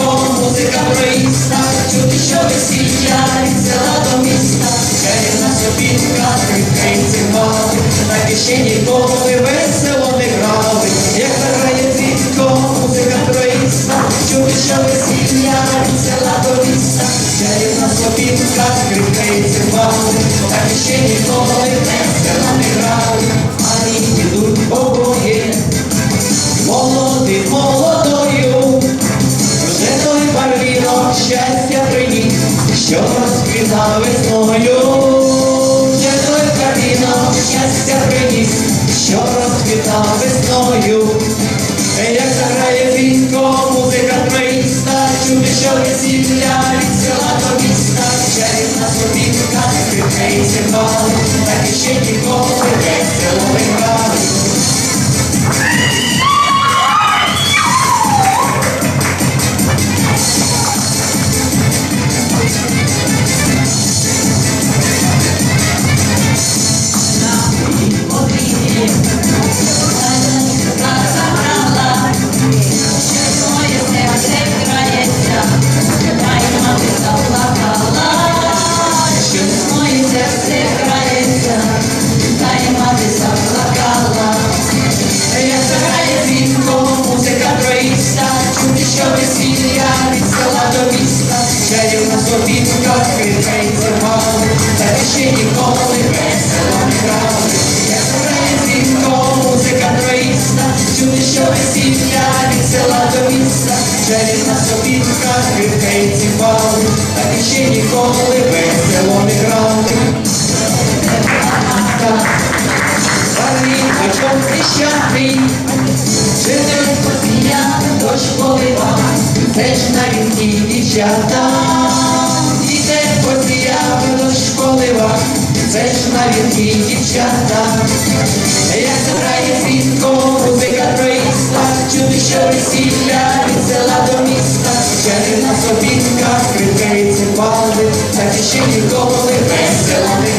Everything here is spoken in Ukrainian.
дзвінко, музика проїста, чути, що від села міста, чарівна сопінка, крикається мали, так і ще ніколи весело не грали. Як заграє дзвінко, музика проїста, чути, що села до міста, чарівна сопінка, крикається мали, так і ще ніколи весело не грали. Що розквітав весною, вже той барвінок щастя приніс, що розквітав весною. Як заграє вінко, музика троїста, чути, що весілля від села до міста, чарівна бал, так і ще ніколи не сопінка, крикається мало, та ще ніколи весело не грали. Як заграє дзвінко, музика чути, що весілля від села до міста, чарівна сопінка, крикається мало, та ще ніколи весело не грали. Парний очок хрещатий, Житель посія, дощ полива, це ж на вінки дівчата. Це ж на вінки дівчата. Як заграє світко, музика троїста, чути, що весілля від села до міста, чарівна собінка, крикається пали, так і ще ніколи весело не